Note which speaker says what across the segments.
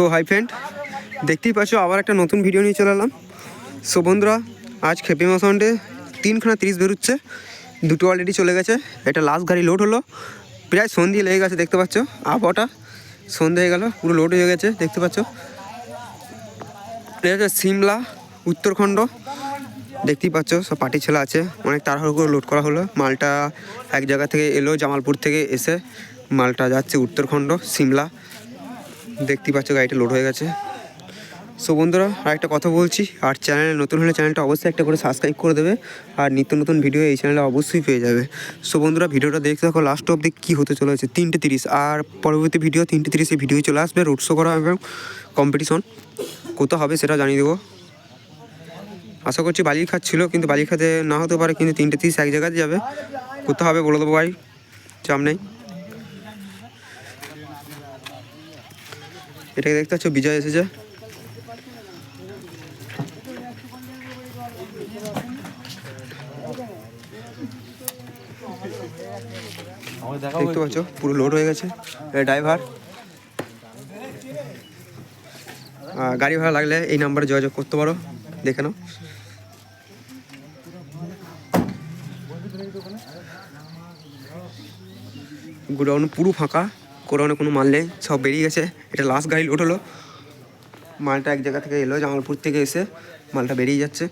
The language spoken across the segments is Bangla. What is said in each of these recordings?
Speaker 1: সো হাই ফ্রেন্ড, দেখতেই পাচ্ছ আবার একটা নতুন ভিডিও নিয়ে চলে এলাম। সো বন্ধুরা, আজ খেপি মাসাউন্ডে তিনখানা তিরিশ বেরোচ্ছে, দুটো অলরেডি চলে গেছে এটা লাস্ট গাড়ি লোড হলো, প্রায় সন্ধে লেগে গেছে, দেখতে পাচ্ছ, আবহাওয়াটা সন্ধে হয়ে গেল, পুরো লোড হয়ে গেছে, দেখতে পাচ্ছ। এটা হচ্ছে সিমলা, উত্তরখণ্ড, দেখতেই পাচ্ছ, সব পার্টি ছেলে আছে, অনেক তাড়াহুড়ো করে লোড করা হলো, মালটা এক জায়গা থেকে এলো, জামালপুর থেকে এসে, মালটা যাচ্ছে উত্তরখণ্ড, সিমলা। দেখতেই পাচ্ছ গাড়িটা লোড হয়ে গেছে। সো বন্ধুরা আর একটা কথা বলছি, আর চ্যানেলে নতুন হলে চ্যানেলটা অবশ্যই একটা করে সাবস্ক্রাইব করে দেবে, আর নিত্য নতুন ভিডিও এই চ্যানেলে অবশ্যই পেয়ে যাবে। সো বন্ধুরা, ভিডিওটা দেখতে থাকো লাস্ট অবধি কী হতে চলেছে? তিনটে তিরিশ, আর পরবর্তী ভিডিও তিনটে তিরিশে ভিডিও চলে আসবে রোড শো করা এবং কম্পিটিশন কোথাও হবে সেটা জানিয়ে দেবো। আশা করছি বালির খাত ছিল, কিন্তু বালির খাতে না হতে পারে, কিন্তু তিনটে তিরিশ এক জায়গাতে যাবে। কোথাও হবে বলে দেবো ভাই, চাপ এটাকে দেখতে পাচ্ছ? বিজয় এসেছে। দেখতে পাচ্ছ? পুরো লোড হয়ে গেছে। ড্রাইভার গাড়ি ভাড়া লাগলে এই নাম্বারে যোগাযোগ করতে পারো। দেখে নাও। গোডাউন পুরো ফাঁকা। গোডাউনে কোনো মাল নেই, সব বেরিয়ে গেছে। এটা লাস্ট গাড়ি লোড হলো। মালটা এক জায়গা থেকে এলো, জামালপুর থেকে এসে মালটা বেরিয়ে যাচ্ছে।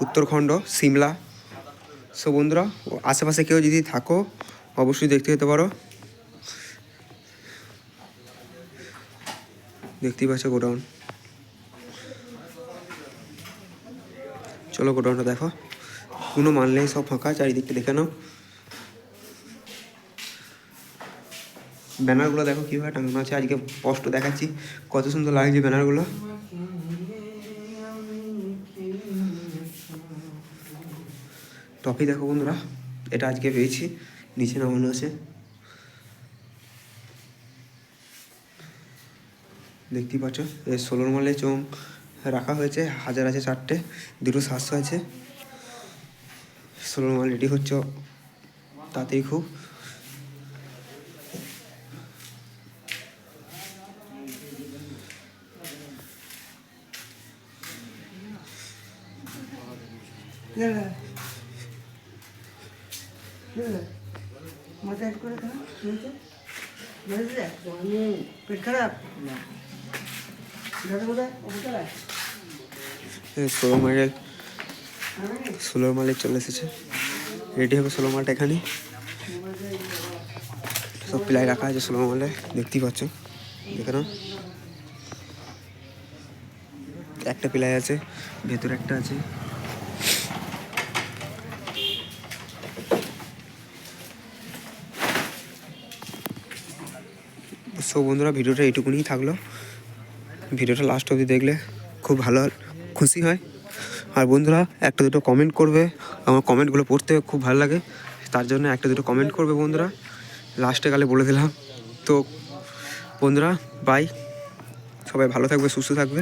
Speaker 1: উত্তরখণ্ড, সিমলা। সো বন্ধুরা, আশেপাশে কেউ যদি থাকো, অবশ্যই দেখতে যেতে পারো। দেখতেই পাচ্ছ গোডাউন। চলো গোডাউনটা দেখো। কোনো মাল নেই, সব ফাঁকা, চারিদিকটা দেখে নাও। ব্যানারগুলো দেখো কীভাবে টাঙানো আছে। আজকে স্পষ্ট দেখাচ্ছি কত সুন্দর লাগছে ব্যানারগুলো। টপি দেখো বন্ধুরা, এটা আজকে পেয়েছি, নিচে নামানো আছে। দেখতেই পাচ্ছ এই ষোলোর মালে চোং রাখা হয়েছে, হাজার আছে চারটে, দুটো সাতশো আছে। ষোলোর মাল রেডি হচ্ছে, তাতেই খুব
Speaker 2: মাথা হেড করে পেট খারাপ?
Speaker 1: ষোলো মাইলের ষোলো মালে চলে এসেছে। রেডি হবে ষোলো মালটা এখানে সব প্লাই রাখা আছে ষোলো মালে দেখতেই পাচ্ছ। দেখে একটা প্লাই আছে ভেতরে একটা আছে। সো বন্ধুরা, ভিডিওটা এইটুকুনি থাকল। ভিডিওটা লাস্ট অবধি দেখলে খুব ভালো খুশি হয়। আর বন্ধুরা, একটা দুটো কমেন্ট করবে। আমার কমেন্টগুলো পড়তে খুব ভালো লাগে। তার জন্য একটা দুটো কমেন্ট করবে বন্ধুরা। লাস্টে গেলে বলে দিলাম। তো বন্ধুরা বাই সবাই ভালো থাকবে, সুস্থ থাকবে।